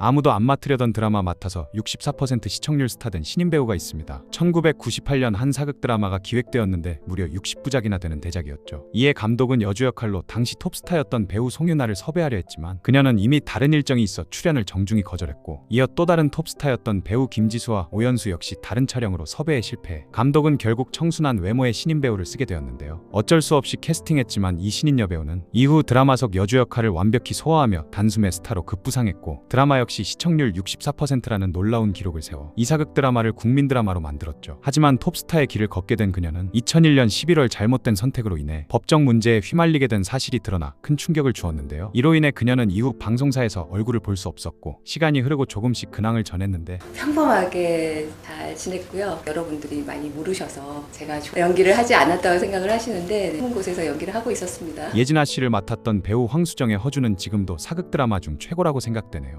아무도 안 맡으려던 드라마 맡아서 64% 시청률 스타된 신인 배우가 있습니다. 1998년 한 사극 드라마가 기획되었는데 무려 60부작이나 되는 대작이었죠. 이에 감독은 여주 역할로 당시 톱스타였던 배우 송윤아를 섭외하려 했지만 그녀는 이미 다른 일정이 있어 출연을 정중히 거절했고 이어 또 다른 톱스타였던 배우 김지수와 오연수 역시 다른 촬영으로 섭외에 실패. 감독은 결국 청순한 외모의 신인 배우를 쓰게 되었는데요. 어쩔 수 없이 캐스팅했지만 이 신인 여배우는 이후 드라마 속 여주 역할을 완벽히 소화하며 단숨에 스타로 급부상했고 드라마 역시 시청률 64%라는 놀라운 기록을 세워 이사극 드라마를 국민 드라마로 만들었죠. 하지만 톱스타의 길을 걷게 된 그녀는 2001년 11월 잘못된 선택으로 인해 법적 문제에 휘말리게 된 사실이 드러나 큰 충격을 주었는데요. 이로 인해 그녀는 이후 방송사에서 얼굴을 볼 수 없었고 시간이 흐르고 조금씩 근황을 전했는데 평범하게 잘 지냈고요. 여러분들이 많이 모르셔서 제가 연기를 하지 않았다고 생각을 하시는데 한 곳에서 연기를 하고 있었습니다. 예진아 씨를 맡았던 배우 황수정의 허주는 지금도 사극 드라마 중 최고라고 생각되네요.